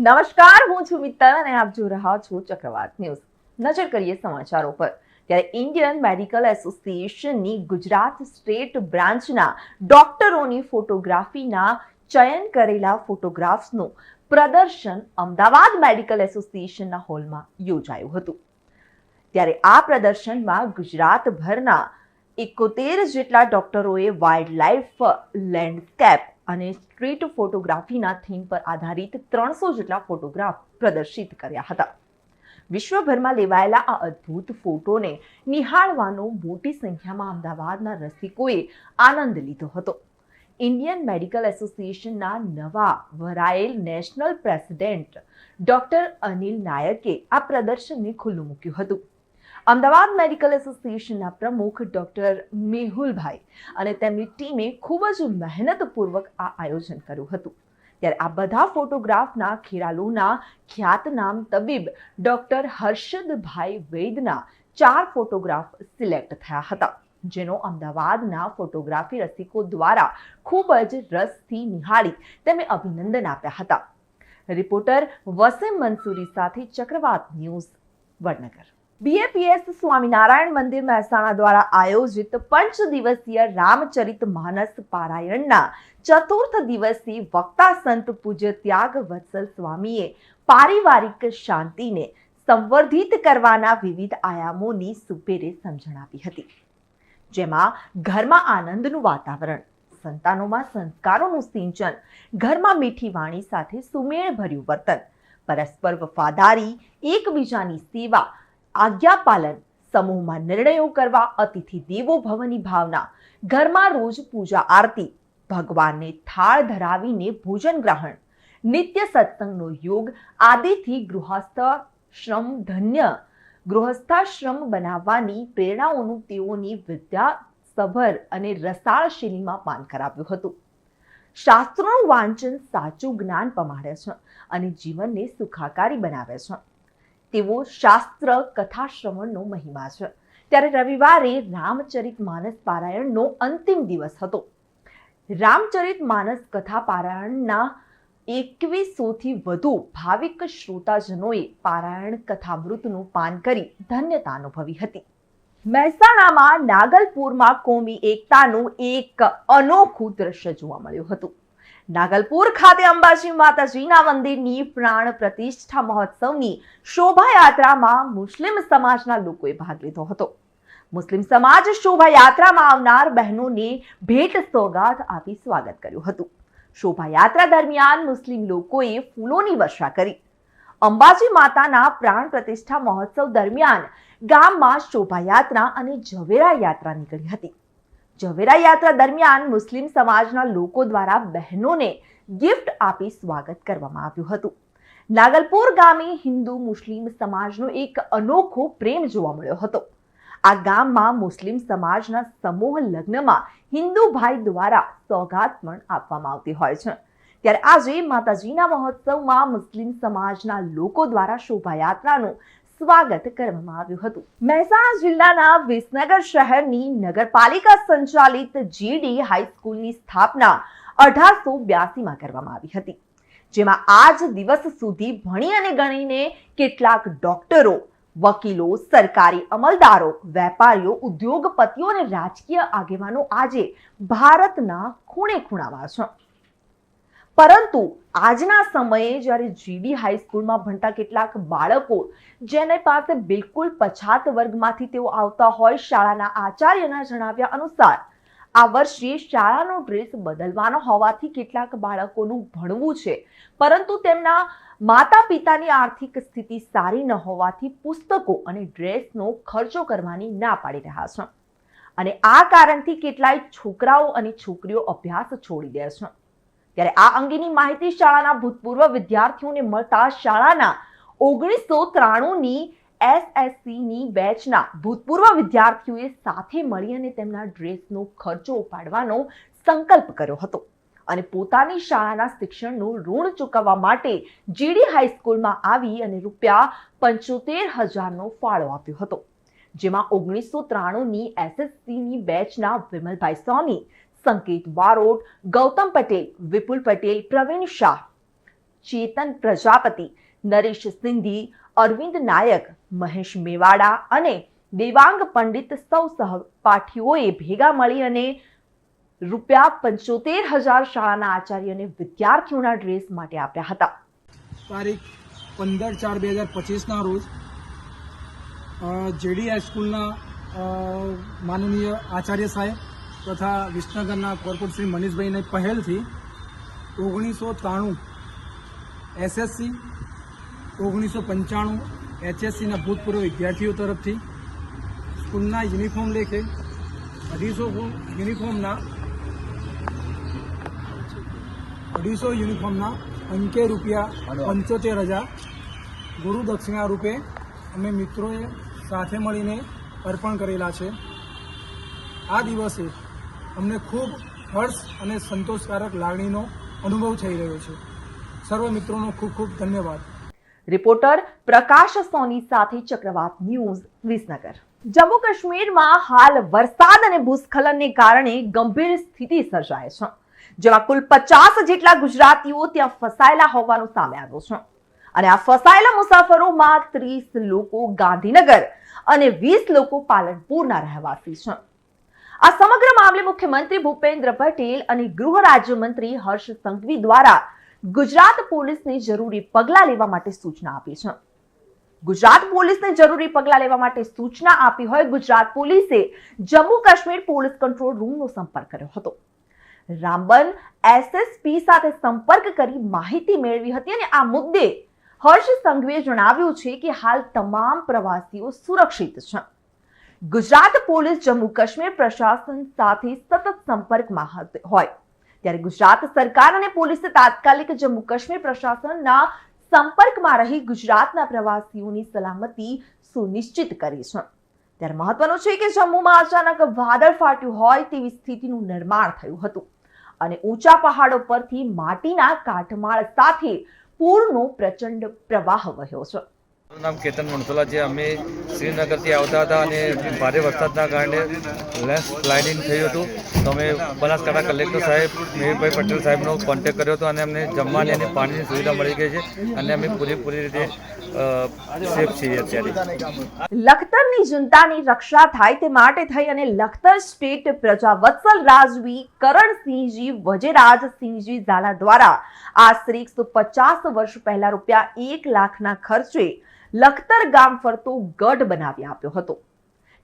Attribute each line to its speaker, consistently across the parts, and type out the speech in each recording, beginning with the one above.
Speaker 1: નમસ્કાર, હું છું મિત્તલ અને આપ જોઈ રહ્યા છો ચક્રવાત ન્યૂઝ. નજર કરીએ સમાચારો પર. ત્યારે ઇન્ડિયન મેડિકલ એસોસિએશનની ગુજરાત સ્ટેટ બ્રાન્ચના ડોક્ટરોની ફોટોગ્રાફીના ચયન કરેલા ફોટોગ્રાફ્સનું પ્રદર્શન અમદાવાદ મેડિકલ એસોસિએશનના હોલમાં યોજાયું હતું. ત્યારે આ પ્રદર્શનમાં ગુજરાતભરના એકોતેર જેટલા ડોક્ટરોએ વાઇલ્ડ લાઈફ લેન્ડસ્કેપ અને સ્ટ્રીટ ફોટોગ્રાફીના થીમ પર આધારિત ત્રણસો જેટલા ફોટોગ્રાફ પ્રદર્શિત કર્યા હતા. વિશ્વભરમાં લેવાયેલા આ અદ્ભુત ફોટોને નિહાળવાનો મોટી સંખ્યામાં અમદાવાદના રસિકોએ આનંદ લીધો હતો. ઇન્ડિયન મેડિકલ એસોસિએશનના નવા વરાયેલ નેશનલ પ્રેસિડેન્ટ ડોક્ટર અનિલ નાયકે આ પ્રદર્શનને ખુલ્લું મૂક્યું હતું. અમદાવાદ મેડિકલ એસોસિએશનના પ્રમુખ ડૉક્ટર મેહુલભાઈ અને તેમની ટીમે ખૂબ જ મહેનતપૂર્વક આ આયોજન કર્યું હતું. ત્યારે આ બધા ફોટોગ્રાફના ખેરાલુના ખ્યાતનામ તબીબ ડૉક્ટર હર્ષદભાઈ વૈદના ચાર ફોટોગ્રાફ સિલેક્ટ થયા હતા, જેનો અમદાવાદના ફોટોગ્રાફી રસિકો દ્વારા ખૂબ જ રસથી નિહાળી તેમને અભિનંદન આપ્યા હતા. રિપોર્ટર વસીમ મંસૂરી સાથે ચક્રવાત ન્યૂઝ વડનગર. બીએપીએસ સ્વામિનારાયણ મંદિર મહેસાણા દ્વારા આયોજિત પંચ દિવસીય રામચરિત માનસ પારાયણના ચતુર્થ દિવસથી વક્તા સંત પૂજ્ય ત્યાગ વત્સલ સ્વામીએ પારિવારિક શાંતિને સંવર્ધિત કરવાના વિવિધ આયામોની સુપેરે સમજણ આપી હતી. જેમાં ઘરમાં આનંદનું વાતાવરણ, સંતાનોમાં સંસ્કારોનું સિંચન, ઘરમાં મીઠી વાણી સાથે સુમેળભર્યું વર્તન, પરસ્પર વફાદારી, એકબીજાની સેવા આજ્ઞાપાલન, સમૂહમાં નિર્ણયો કરવા, અતિથિ દેવો ભવની ભાવના, ઘરમાં રોજ પૂજા આરતી, ભગવાનને થાળ ધરાવીને ભોજન ગ્રહણ, નિત્ય સત્સંગનો યોગ આદિથી ગૃહસ્થ શ્રમ ધન્ય, ગૃહસ્થાશ્રમ બનાવવાની પ્રેરણાઓનું તેઓની વિદ્યા સભર અને રસાળ શૈલીમાં પાન કરાવ્યું હતું. શાસ્ત્રોનું વાંચન સાચું જ્ઞાન પમાડે છે અને જીવનને સુખાકારી બનાવે છે. તેવો શાસ્ત્ર, કથા શ્રવણનો મહિમા છે. ત્યારે રવિવારે રામચરિત માનસ પારાયણનો અંતિમ દિવસ હતો. રામચરિત માનસ કથા પારાયણના એકવીસોથી વધુ ભાવિક શ્રોતાજનોએ પારાયણ કથામૃતનું પાન કરી ધન્યતા અનુભવી હતી. મહેસાણામાં નાગલપુરમાં કોમી એકતાનું એક અનોખું દ્રશ્ય જોવા મળ્યું હતું. નાગલપુર ખાતે અંબાજી માતાજીના મંદિરની પ્રાણ પ્રતિષ્ઠા મહોત્સવની શોભાયાત્રામાં મુસ્લિમ સમાજના લોકોએ ભાગ લીધો હતો. મુસ્લિમ સમાજ શોભાયાત્રામાં આવનાર બહેનોને ભેટ સોગાદ આપી સ્વાગત કર્યું હતું. શોભાયાત્રા દરમિયાન મુસ્લિમ લોકોએ ફૂલોની વર્ષા કરી. અંબાજી માતાના પ્રાણ પ્રતિષ્ઠા મહોત્સવ દરમિયાન ગામમાં શોભાયાત્રા અને ઝવેરા યાત્રા નીકળી હતી. ઝવેરા યાત્રા દરમિયાન મુસ્લિમ સમાજના લોકો દ્વારા બહેનોને ગિફ્ટ આપી સ્વાગત કરવામાં આવ્યું હતું. નાગલપુર ગામે હિન્દુ મુસ્લિમ સમાજનો એક અનોખો પ્રેમ જોવા મળ્યો હતો. આ ગામમાં મુસ્લિમ સમાજના સમૂહ લગ્નમાં હિન્દુ ભાઈ દ્વારા સોગાત પણ આપવામાં આવતી હોય છે. ત્યારે આજે માતાજીના મહોત્સવમાં મુસ્લિમ સમાજના લોકો દ્વારા શોભાયાત્રાનું સ્વાગત કરવામાં આવ્યું હતું. મહેસાણા જિલ્લાના વિસનગર શહેરની નગરપાલિકા સંચાલિત જીડી હાઈસ્કૂલની સ્થાપના અઢારસો બ્યાસીમાં કરવામાં આવી હતી, જેમાં આજ દિવસ સુધી ભણી અને ગણીને કેટલાક ડોક્ટરો, વકીલો, સરકારી અમલદારો, વેપારીઓ, ઉદ્યોગપતિઓ અને રાજકીય આગેવાનો આજે ભારતના ખૂણે ખૂણામાં છે. પરંતુ આજના સમયે જ્યારે જીડી હાઈસ્કૂલમાં ભણતા કેટલાક બાળકો જેને પાસે બિલકુલ પછાત વર્ગમાંથી તેઓ આવતા હોય શાળાના આચાર્યના જણાવ્યા અનુસાર, આ વર્ષે શાળાનો ડ્રેસ બદલવાનો હોવાથી કેટલાક બાળકોનું ભણવું છે. પરંતુ તેમના માતા પિતાની આર્થિક સ્થિતિ સારી ન હોવાથી પુસ્તકો અને ડ્રેસનો ખર્ચો કરવાની ના પાડી રહ્યા છે. અને આ કારણથી કેટલાય છોકરાઓ અને છોકરીઓ અભ્યાસ છોડી દે છે. ત્યારે આ અંગેની માહિતી શાળાના ભૂતપૂર્વ વિદ્યાર્થીઓને મળતા શાળાના ઓગણીસો ત્રાણુંની એસએસસીની બેચના ભૂતપૂર્વ વિદ્યાર્થીઓએ સાથે મળી અને તેમના ડ્રેસનો ખર્ચો ઉપાડવાનો સંકલ્પ કર્યો હતો અને પોતાની શાળાના શિક્ષણનું ઋણ ચૂકવવા માટે જીડી હાઈસ્કૂલમાં આવી અને રૂપિયા પંચોતેર હજારનો ફાળો આપ્યો હતો, જેમાં ઓગણીસો ત્રાણુંની એસએસસીની બેચના વિમલભાઈ સ્વામી સંકેત બારોટ ગૌતમ પટેલ, વિપુલ પટેલ, પ્રવીણ શાહ, ચેતન પ્રજાપતિ, નરેશ સિંધી, અરવિંદ નાયક, મહેશ મેવાડા અને દેવાંગ પંડિત સૌ સહપાઠીઓએ ભેગા મળી અને રૂપિયા પંચોતેર હજાર શાળાના આચાર્યને વિદ્યાર્થીઓના ડ્રેસ માટે આપ્યા હતા.
Speaker 2: તારીખ પંદર ચાર બે હજાર પચીસના રોજ જેડી હાઈસ્કૂલના માનનીય આચાર્ય સાહેબ તથા વિસનગરના કોર્પોરેટ શ્રી મનીષભાઈની પહેલથી ઓગણીસો ત્રાણું એસએસસી ઓગણીસો પંચાણું એચએસસીના ભૂતપૂર્વ વિદ્યાર્થીઓ તરફથી સ્કૂલના યુનિફોર્મ લેખે અઢીસો યુનિફોર્મના અઢીસો યુનિફોર્મના અંકે રૂપિયા પંચોતેર હજાર ગુરુદક્ષિણા રૂપે અમે મિત્રોએ સાથે મળીને અર્પણ કરેલા છે. આ દિવસે અમને ખૂબ હર્ષ અને સંતોષકારક લાગણીનો અનુભવ થઈ રહ્યો છે. સર્વ મિત્રોનો ખૂબ ખૂબ ધન્યવાદ.
Speaker 1: રિપોર્ટર પ્રકાશ સોની સાથે ચક્રવાત ન્યૂઝ વિસનગર. જમ્મુ કાશ્મીરમાં હાલ વરસાદ અને ભૂસ્ખલનને કારણે ગંભીર સ્થિતિ સર્જાય છે. જેમાં કુલ પચાસ જેટલા ગુજરાતીઓ ત્યાં ફસાયેલા હોવાનું સામે આવ્યું છે. અને આ ફસાયેલા મુસાફરોમાં ત્રીસ લોકો ગાંધીનગર અને વીસ લોકો પાલનપુરના રહેવાસી છે. આ સમગ્ર મામલે મુખ્યમંત્રી ભૂપેન્દ્ર પટેલ અને ગૃહ રાજ્યમંત્રી હર્ષ સંઘવી દ્વારા ગુજરાત પોલીસને જરૂરી પગલાં લેવા માટે સૂચના આપી છે. ગુજરાત પોલીસને જરૂરી પગલાં લેવા માટે સૂચના આપી હોય ગુજરાત પોલીસે જમ્મુ કાશ્મીર પોલીસ કંટ્રોલ રૂમનો સંપર્ક કર્યો હતો. રામબન એસએસપી સાથે સંપર્ક કરી માહિતી મેળવી હતી અને આ મુદ્દે હર્ષ સંઘવીએ જણાવ્યું છે કે હાલ તમામ પ્રવાસીઓ સુરક્ષિત છે. ગુજરાત પોલીસ જમ્મુ કાશ્મીર પ્રશાસન સાથે સતત સંપર્કમાં હોય. ત્યારે ગુજરાત સરકાર અને પોલીસે તાત્કાલિક જમ્મુ કાશ્મીર પ્રશાસનના સંપર્કમાં રહી ગુજરાતના પ્રવાસીઓની સલામતી સુનિશ્ચિત કરી છે. ત્યારે મહત્વનું છે કે જમ્મુમાં અચાનક વાદળ ફાટ્યું હોય તેવી સ્થિતિનું નિર્માણ થયું હતું. અને ઊંચા પહાડો પરથી માટીના કાટમાળ સાથે પૂરનો પ્રચંડ પ્રવાહ વહ્યો છે.
Speaker 3: મારું નામ કેતન મણસોલા છે. અમે શ્રીનગરથી આવતા હતા અને ભારે વરસાદના કારણે લેન્સ સ્લાઇડિંગ થયું હતું. તો અમે બનાસકાંઠા કલેક્ટર સાહેબ, મેહરભાઈ પટેલ સાહેબનો કોન્ટેક કર્યો હતો અને અમને જમવાની અને પાણીની સુવિધા મળી ગઈ છે અને અમે પૂરેપૂરી રીતે
Speaker 1: લખતરની જનતાની રક્ષા થાય તે માટે થઈ અને લખતર સ્ટેટ પ્રજા વત્સલ રાજવી કરણસિંહજી વજેરાજસિંહજી ઝાલા દ્વારા આશરે એકસો પચાસ વર્ષ પહેલા રૂપિયા એક લાખના ખર્ચે લખતર ગામ ફરતો ગઢ બનાવી આપ્યો હતો.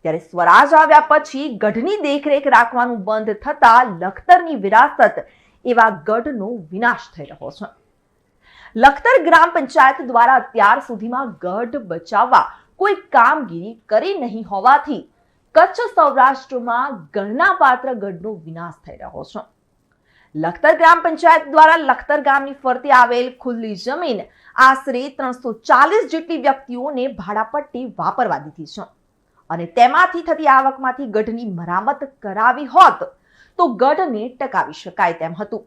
Speaker 1: ત્યારે સ્વરાજ આવ્યા પછી ગઢની દેખરેખ રાખવાનું બંધ થતા લખતરની વિરાસત એવા ગઢનો વિનાશ થઈ રહ્યો છે. લખતર ગ્રામ પંચાયત દ્વારા અત્યાર સુધીમાં ગઢ બચાવવા કોઈ કામગીરી કરી નહીં હોવાથી કચ્છ સૌરાષ્ટ્રમાં ગણના પાત્ર ગઢનો વિનાશ થઈ રહ્યો છે. લખતર ગ્રામ પંચાયત દ્વારા લખતર ગામની ફરતે આવેલ ખુલ્લી જમીન આશરે ત્રણસો ચાલીસ જેટલી વ્યક્તિઓને ભાડાપટ્ટી વાપરવા દીધી છે. અને તેમાંથી થતી આવકમાંથી ગઢની મરામત કરાવી હોત તો ગઢને ટકાવી શકાય તેમ હતું.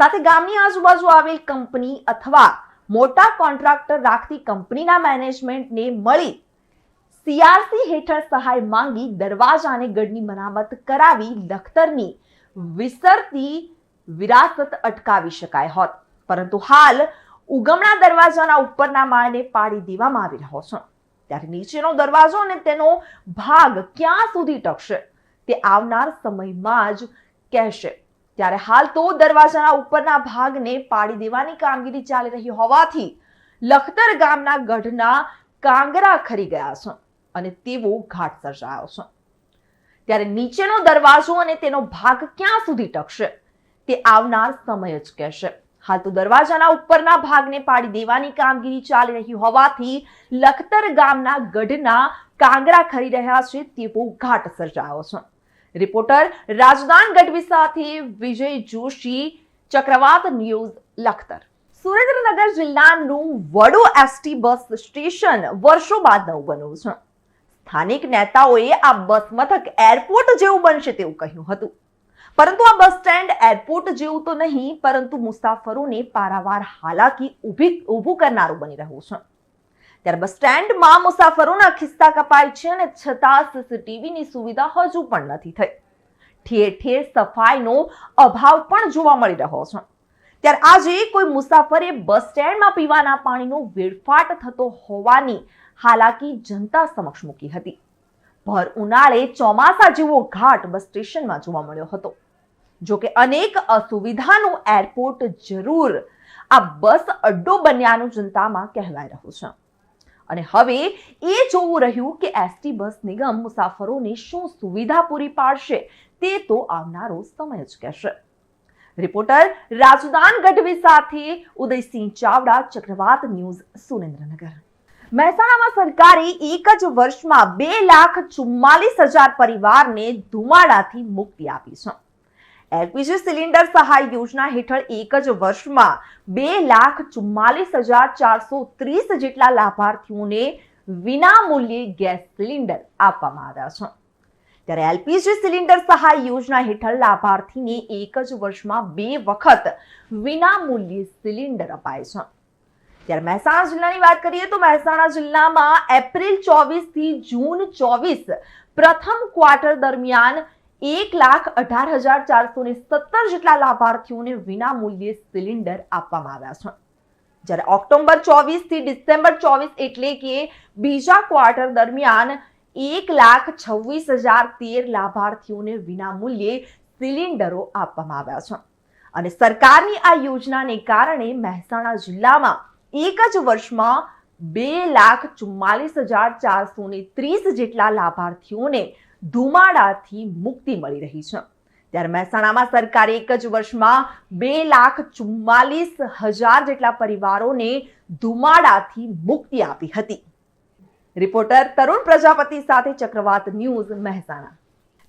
Speaker 1: સાથે ગામની આજુબાજુ આવેલ કંપની અથવા મોટા કોન્ટ્રાક્ટર રાખતી કંપનીના મેનેજમેન્ટને મળી સીઆરસી હેઠળ સહાય માંગી દરવાજાને ગઢની મરામત કરાવી લખતરની વિસરતી વિરાસત અટકાવી શકાય હોત. પરંતુ હાલ ઉગમણા દરવાજાના ઉપરના માળને પાડી દેવામાં આવી રહ્યો છે. ત્યારે નીચેનો દરવાજો અને તેનો ભાગ ક્યાં સુધી ટકશે તે આવનાર સમયમાં જ કહેશે. ત્યારે હાલ તો દરવાજાના ઉપરના ભાગને પાડી દેવાની કામગીરી ચાલી રહી હોવાથી લખતર ગામના ગઢના કાંગરા ખરી ગયા છે અને તેવો ઘાટ સર્જાયો છે. ત્યારે નીચેનો દરવાજો અને તેનો ભાગ ક્યાં સુધી ટકશે તે આવનાર સમય જ કહેશે. હાલ તો દરવાજાના ઉપરના ભાગને પાડી દેવાની કામગીરી ચાલી રહી હોવાથી લખતર ગામના ગઢના કાંગરા ખરી રહ્યા છે તેવો ઘાટ સર્જાયો છે. રિપોર્ટર રાજદાન ગઢવી સાથે વિજય જોશી, ચક્રવાત ન્યૂઝ, લખતર. સુરેન્દ્રનગર જિલ્લાનું વડો એસટી બસ સ્ટેશન વર્ષો બાદ નવું બન્યું છે. સ્થાનિક નેતાઓએ આ બસ મથક એરપોર્ટ જેવું બનશે તેવું કહ્યું હતું. પરંતુ આ બસ સ્ટેન્ડ એરપોર્ટ જેવું તો નહીં, પરંતુ મુસાફરોને પારાવાર હાલાકી ઊભી, ઊભું કરનારું બની રહ્યું છે. ત્યારે બસ સ્ટેન્ડમાં મુસાફરોના ખિસ્સા કપાય છે અને છતાં સીસીટીવીની સુવિધા હજુ પણ નથી થઈ. ઠેર ઠેર સફાઈનો અભાવ પણ જોવા મળી રહ્યો છે. ત્યારે આજે કોઈ મુસાફરે બસ સ્ટેન્ડમાં પીવાના પાણીનો વેડફાટ થતો હોવાની હાલાકી જનતા સમક્ષ મૂકી હતી. ભર ઉનાળે ચોમાસા જેવો ઘાટ બસ સ્ટેશનમાં જોવા મળ્યો હતો. જો કે અનેક અસુવિધાનું એરપોર્ટ જરૂર આ બસ અડ્ડો બન્યાનું જનતામાં કહેવાય રહ્યું છે. અને હવે એ જોવું રહ્યું કે એસટી બસ નિગમ મુસાફરોને શું સુવિધા પૂરી પાડશે તે તો આવનારો સમય જ કહેશે. રિપોર્ટર રાજદાન ગઢવી સાથે ઉદયસિંહ ચાવડા, ચક્રવાત ન્યૂઝ, સુરેન્દ્રનગર. મહેસાણામાં સરકારે એક જ વર્ષમાં બે લાખ ચુમ્માલીસ હજાર પરિવારને ધુમાડાથી મુક્તિ આપી છે. એલપીજી સિલિન્ડર સહાય યોજના હેઠળ એક જ વર્ષમાં બે લાખ ચુમ્માલીસ હજાર ચારસો ત્રીસ જેટલા લાભાર્થીઓને વિના મૂલ્યે ગેસ સિલિન્ડર આપવામાં આવ્યા છે. ત્યારે એલપીજી સિલિન્ડર સહાય યોજના હેઠળ લાભાર્થીને એક જ વર્ષમાં બે વખત વિના મૂલ્યે સિલિન્ડર અપાય છે. ત્યારે મહેસાણા જિલ્લાની વાત કરીએ તો મહેસાણા જિલ્લામાં એપ્રિલ ચોવીસથી જૂન ચોવીસ પ્રથમ ક્વાર્ટર દરમિયાન એક લાખ અઢાર હજાર ચારસો ને સત્તર જેટલા લાભાર્થીઓને વિના મૂલ્યે સિલિન્ડર આપવામાં આવ્યા છે. જ્યારે ઓક્ટોબર ચોવીસથી ડિસેમ્બર ચોવીસ એટલે કે બીજા ક્વાર્ટર દરમિયાન એક લાખ છવ્વીસ હજાર તેર લાભાર્થીઓને વિના મૂલ્યે સિલિન્ડરો આપવામાં આવ્યા છે. અને સરકારની આ યોજનાને કારણે મહેસાણા જિલ્લામાં એક જ વર્ષમાં બે લાખ ચુમ્માલીસ હજાર ચારસો ત્રીસ જેટલા લાભાર્થીઓને ધુમાડાથી મુક્તિ મળી રહી છે. ત્યારે મહેસાણામાં સરકારે એક જ વર્ષમાં બે લાખ ચુમ્માલીસ હજાર જેટલા પરિવારોને ધુમાડાથી મુક્તિ આપી હતી. રિપોર્ટર તરુણ પ્રજાપતિ સાથે ચક્રવાત ન્યૂઝ મહેસાણા.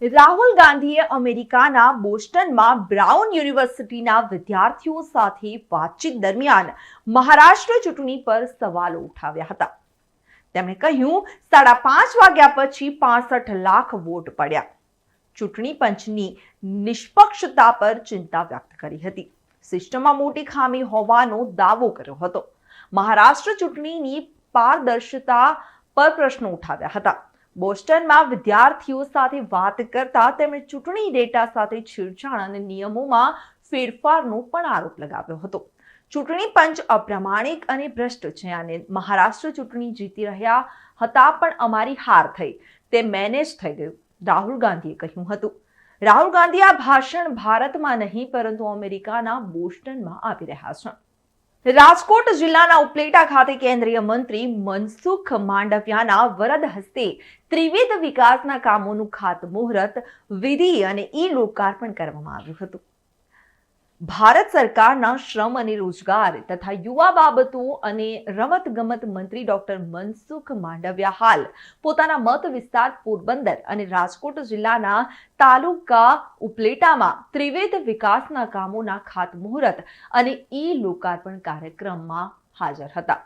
Speaker 1: રાહુલ ગાંધીએ અમેરિકાના બોસ્ટનમાં બ્રાઉન યુનિવર્સિટીના વિદ્યાર્થીઓ સાથે વાતચીત દરમિયાન મહારાષ્ટ્ર ચૂંટણી પર સવાલો ઉઠાવ્યા હતા. તેમણે કહ્યું, સાડા પાંચ વાગ્યા પછી પાસઠ લાખ વોટ પડ્યા. ચૂંટણી પંચની નિષ્પક્ષતા પર ચિંતા વ્યક્ત કરી હતી. સિસ્ટમમાં મોટી ખામી હોવાનો દાવો કર્યો હતો. મહારાષ્ટ્ર ચૂંટણીની પારદર્શિતા પર પ્રશ્નો ઉઠાવ્યા હતા. બોસ્ટનમાં વિદ્યાર્થીઓ સાથે વાત કરતા તેમણે ચૂંટણી ડેટા સાથે છેડછાડ અને નિયમોમાં ફેરફારનો પણ આરોપ લગાવ્યો હતો. ચૂંટણી પંચ અપ્રમાણિક અને ભ્રષ્ટ છે અને મહારાષ્ટ્ર ચૂંટણી જીતી રહ્યા હતા પણ અમારી હાર થઈ. તે મેનેજ થઈ ગયું, રાહુલ ગાંધીએ કહ્યું હતું. રાહુલ ગાંધી આ ભાષણ ભારતમાં નહીં, પરંતુ અમેરિકાના બોસ્ટનમાં આપી રહ્યા છે. રાજકોટ જિલ્લાના ઉપલેટા ખાતે કેન્દ્રીય મંત્રી મનસુખ માંડવિયાના વરદ હસ્તે ત્રિવિધ વિકાસના કામોનું ખાતમુહૂર્ત, વિધિ અને ઈ લોકાર્પણ કરવામાં આવ્યું હતું. ભારત સરકારના શ્રમ અને રોજગાર તથા યુવા બાબતો અને રમત ગમત મંત્રી ડોક્ટર મનસુખ માંડવિયા હાલ પોતાના મત વિસ્તાર પોરબંદર અને રાજકોટ જિલ્લાના તાલુકા ઉપલેટામાં ત્રિવેદ વિકાસના કામોના ખાતમુહૂર્ત અને ઈ લોકાર્પણ કાર્યક્રમમાં હાજર હતા.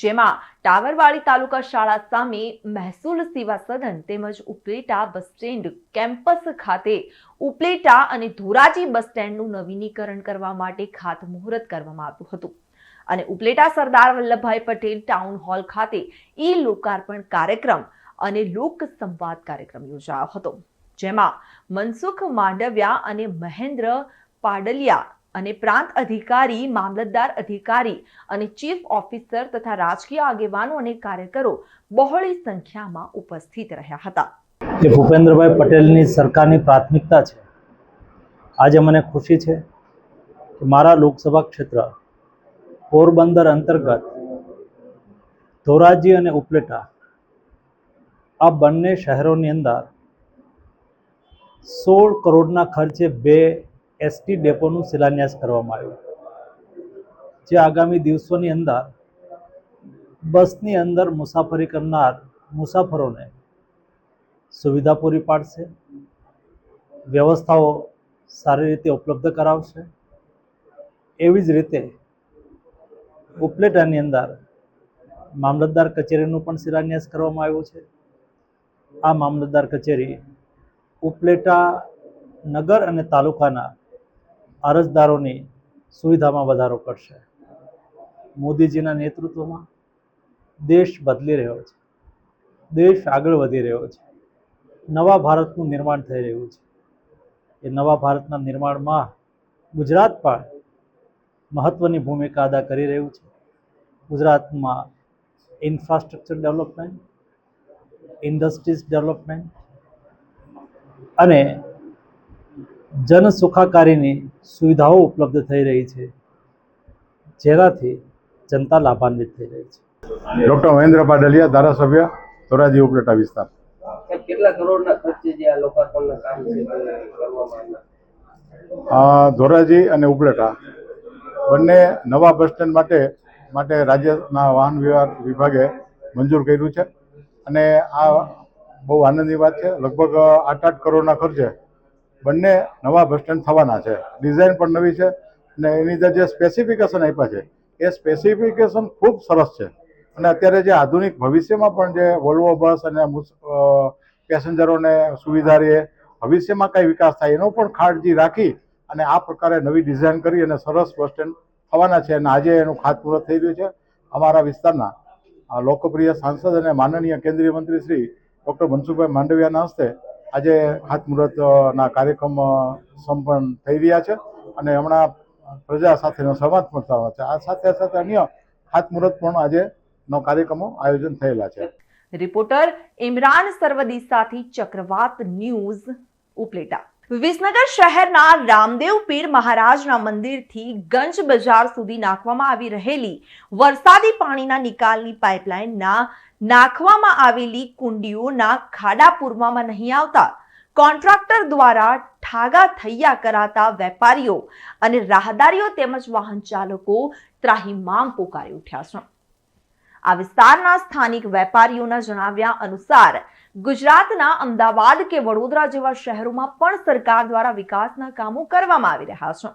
Speaker 1: જેમાં ટાવરવાડી તાલુકા શાળા સામે મહેસૂલ સેવા સદન તેમજ ઉપલેટા બસ સ્ટેન્ડ કેમ્પસ ખાતે ઉપલેટા અને ધોરાજી બસ સ્ટેન્ડનું નવીનીકરણ કરવા માટે ખાતમુહૂર્ત કરવામાં આવ્યું હતું. અને ઉપલેટા સરદાર વલ્લભભાઈ પટેલ ટાઉન હોલ ખાતે ઈ લોકાર્પણ કાર્યક્રમ અને લોક સંવાદ કાર્યક્રમ યોજાયો હતો. જેમાં મનસુખ માંડવિયા અને મહેન્દ્ર પાડલિયા અને પ્રાંત અધિકારી, મામલતદાર અધિકારી અને ચીફ ઓફિસર તથા રાજકીય આગેવાનો અને કાર્યકરો બહોળી સંખ્યામાં ઉપસ્થિત રહ્યા હતા.
Speaker 4: જે ભૂપેન્દ્રભાઈ પટેલની સરકારની પ્રાથમિકતા છે, આજે મને ખુશી છે કે મારા લોકસભા ક્ષેત્ર પોરબંદર અંતર્ગત ધોરાજી અને ઉપલેટા આ બંને શહેરોની અંદર સોળ કરોડના ખર્ચે બે એસટી ડેપોનું શિલાન્યાસ કરવામાં આવ્યું. જે આગામી દિવસોની અંદર બસની અંદર મુસાફરી કરનાર મુસાફરોને સુવિધા પૂરી પાડશે, વ્યવસ્થાઓ સારી રીતે ઉપલબ્ધ કરાવશે. એવી જ રીતે ઉપલેટાની અંદર મામલતદાર કચેરીનું પણ શિલાન્યાસ કરવામાં આવ્યું છે. આ મામલતદાર કચેરી ઉપલેટા નગર અને તાલુકાના અરજદારોની સુવિધામાં વધારો કરશે. મોદીજીના નેતૃત્વમાં દેશ બદલી રહ્યો છે. દેશ આગળ વધી રહ્યો છે. નવા ભારતનું નિર્માણ થઈ રહ્યું છે. એ નવા ભારતના નિર્માણમાં ગુજરાત પણ મહત્ત્વની ભૂમિકા અદા કરી રહ્યું છે. ગુજરાતમાં ઇન્ફ્રાસ્ટ્રક્ચર ડેવલપમેન્ટ, ઇન્ડસ્ટ્રીઝ ડેવલપમેન્ટ અને જન સુખાકારીની સુવિધાઓ ઉપલબ્ધ થઈ રહી છે જેનાથી જનતા લાભાન્વિત થઈ રહી છે.
Speaker 5: ડૉક્ટર મહેન્દ્ર પાડલિયા ધારાસભ્ય ધોરાજી ઉપલેટા વિસ્તાર.
Speaker 6: કેટલા કરોડના ખર્ચે જે આ લોકાર્પણના કામ છે તે કરવામાં આવ્યા?
Speaker 5: અ, ધોરાજી અને ઉપલેટા બંને નવા બસ સ્ટેન્ડ માટે માટે રાજ્યના વાહન વ્યવહાર વિભાગે મંજૂર કર્યું છે. અને આ બહુ આનંદની વાત છે. લગભગ આઠ આઠ કરોડના ખર્ચે બંને નવા બસ સ્ટેન્ડ થવાના છે. ડિઝાઇન પણ નવી છે અને એની અંદર જે સ્પેસિફિકેશન આપ્યા છે, એ સ્પેસિફિકેશન ખૂબ સરસ છે. અને અત્યારે જે આધુનિક ભવિષ્યમાં પણ જે વોલ્વો બસ અને પેસેન્જરોને સુવિધા રહે, ભવિષ્યમાં કઈ વિકાસ થાય એનો પણ કાળજી રાખી અને આ પ્રકારે નવી ડિઝાઇન કરી અને સરસ બસ સ્ટેન્ડ થવાના છે અને આજે એનું ખાતમુહૂર્ત થઈ રહ્યું છે. અમારા વિસ્તારના લોકપ્રિય સાંસદ અને માનનીય કેન્દ્રીય મંત્રી શ્રી ડૉક્ટર મનસુખભાઈ માંડવિયાના હસ્તે આજે હાથમુહૂર્તના કાર્યક્રમ સંપન્ન થઈ રહ્યા છે અને હમણાં પ્રજા સાથેનો સંવાદ પણ થવાનો છે. આ સાથે સાથે અન્ય હાથમુહૂર્ત પણ આજે નો કાર્યક્રમો આયોજન થયેલા છે.
Speaker 1: રિપોર્ટર ઇમરાન સરવદી સાથે ચક્રવાત ન્યૂઝ ઉપલેટા. વિસનગર શહેરના રામદેવ પીર મહારાજના મંદિરથી ગંજ બજાર સુધી નાખવામાં આવી રહેલી વરસાદી પાણીના નિકાલની પાઇપલાઇનના નાખવામાં આવેલી કુંડીઓના ખાડા પૂરવામાં નહીં આવતા. કોન્ટ્રાક્ટર દ્વારા ઠાગા થૈયા કરાતા વેપારીઓ અને રાહદારીઓ તેમજ વાહન ચાલકો ત્રાહિમામ પોકારી ઉઠ્યા છે. આ વિસ્તારના સ્થાનિક વેપારીઓના જણાવ્યા અનુસાર ગુજરાતના અમદાવાદ કે વડોદરા જેવા શહેરોમાં પણ સરકાર દ્વારા વિકાસના કામો કરવામાં આવી રહ્યા છે.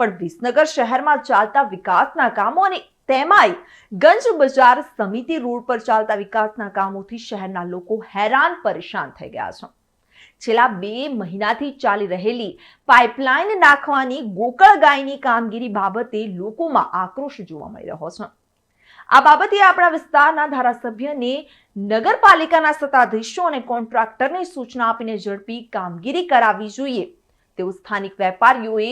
Speaker 1: પણ વિસનગર શહેરમાં ચાલતા વિકાસના કામો અને તેમાંય ગંજ બજાર સમિતિ રોડ પર ચાલતા વિકાસના કામોથી શહેરના લોકો હેરાન પરેશાન થઈ ગયા છે. છેલ્લા બે મહિનાથી ચાલી રહેલી પાઇપલાઇન નાખવાની ગોકળ ગાયની કામગીરી બાબતે લોકોમાં આક્રોશ જોવા મળી રહ્યો છે. આ બાબતે આપણા વિસ્તારના ધારાસભ્યને નગરપાલિકાના સત્તાધીશો અને કોન્ટ્રાક્ટરને સૂચના આપીને ઝડપી કામગીરી કરાવવી જોઈએ. તેવું સ્થાનિક વેપારીઓએ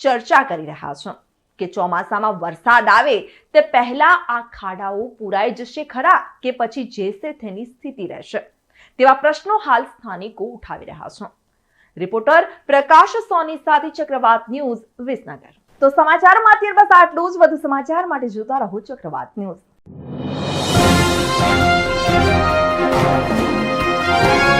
Speaker 1: ચર્ચા કરી રહ્યા છે કે ચોમાસામાં વરસાદ આવે તે પહેલા આ ખાડાઓ પૂરાઈ જશે ખરા કે પછી જેસે તેની સ્થિતિ રહેશે? તેવા પ્રશ્નો હાલ સ્થાનિકો ઉઠાવી રહ્યા છે. રિપોર્ટર પ્રકાશ સોની સાથે ચક્રવાત ન્યૂઝ વિસનગર. તો સમાચારમાં અત્યારે બસ આટલું જ. વધુ સમાચાર માટે જોતા રહો ચક્રવાત ન્યૂઝ. thank you